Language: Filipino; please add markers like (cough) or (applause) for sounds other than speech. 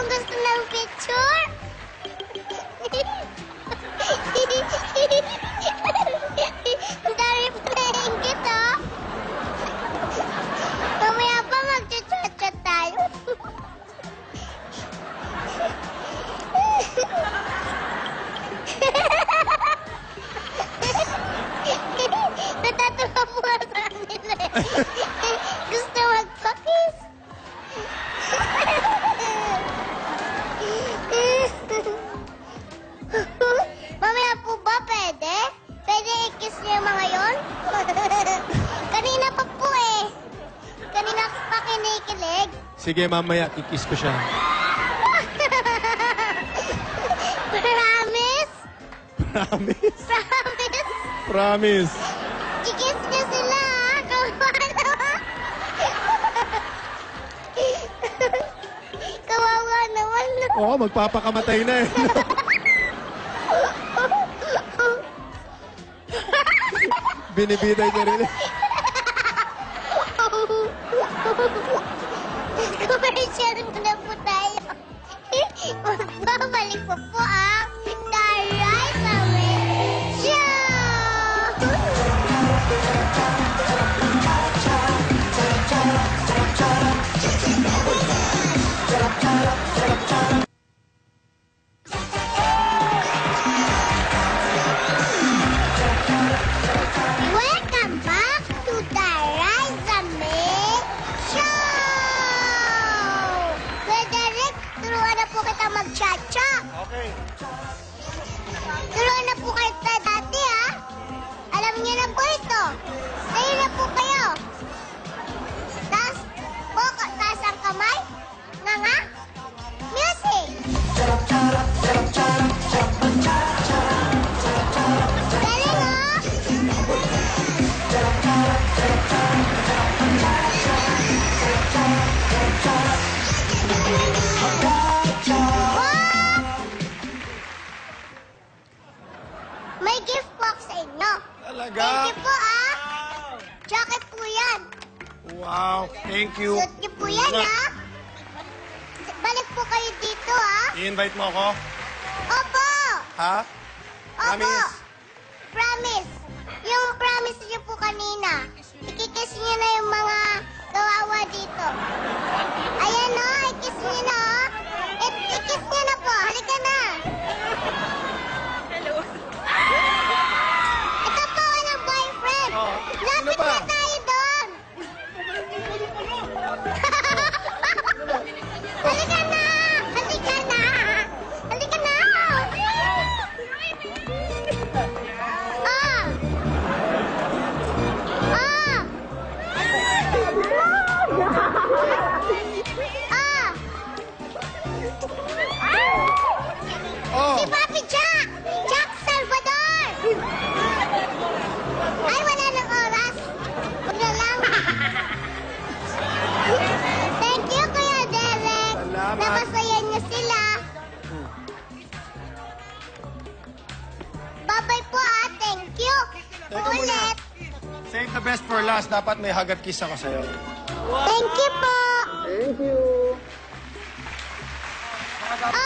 Bagus senang picture. Dari playing gitu. kita. Kami apa maksud tayo? Natatawa. I-kiss niyo yung mga yon? (laughs) Kanina pa po eh. Kanina pa kinikilig. Sige, mamaya, kikis ko siya. (laughs) Promise? Promise? Promise? Promise. Kikis niyo sila ha? (laughs) Kawawa naman. Kawawa naman. Oo, magpapakamatay na eh. Binibitay niya rin. (laughs) Commercial muna po tayo. (laughs) Magbabalik po po ang Hey. May gift box sa inyo. Talaga? Thank you po, ah. Jacket po yan. Wow, thank you. Suot niyo po yan, ah. Balik po kayo dito, ah. I-invite mo ako? Opo! Ha? Opo! Promise? Promise. Yung promise niyo po kanina. Ikikiss niyo na yung mga Ah! Oh, Si Papi Jack! Jack Salvador! Ay, wala ng oras. Na lang. Thank you, Kuya Derek. Salamat. Napasaya niyo sila. Bye-bye po, ah. Thank you. Teka muna. Ulit. save the best for last. Dapat may hagat kiss ako sa'yo. Thank you po. Thank you.